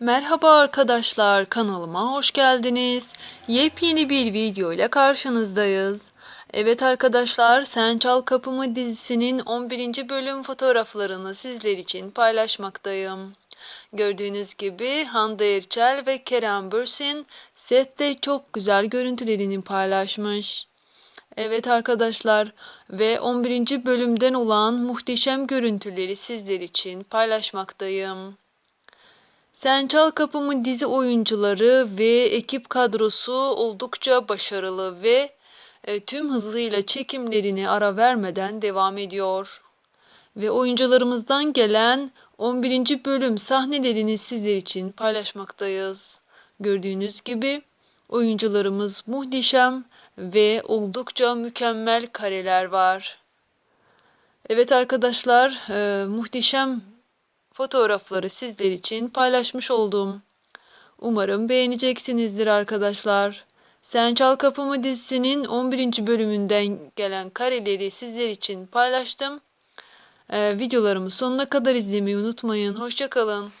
Merhaba arkadaşlar, kanalıma hoş geldiniz. Yepyeni bir video ile karşınızdayız. Evet arkadaşlar, Sen Çal Kapımı dizisinin 11. bölüm fotoğraflarını sizler için paylaşmaktayım. Gördüğünüz gibi Hande Erçel ve Kerem Bürsin sette çok güzel görüntülerini paylaşmış. Evet arkadaşlar ve 11. bölümden olan muhteşem görüntüleri sizler için paylaşmaktayım. Sen Çal Kapımı dizi oyuncuları ve ekip kadrosu oldukça başarılı ve e, tüm hızıyla çekimlerini ara vermeden devam ediyor. Ve oyuncularımızdan gelen 11. bölüm sahnelerini sizler için paylaşmaktayız. Gördüğünüz gibi oyuncularımız muhteşem ve oldukça mükemmel kareler var. Evet arkadaşlar, e, muhteşem fotoğrafları sizler için paylaşmış oldum. Umarım beğeneceksinizdir arkadaşlar. Sen Çal Kapımı dizisinin 11. bölümünden gelen kareleri sizler için paylaştım. Ee, videolarımı sonuna kadar izlemeyi unutmayın. Hoşçakalın.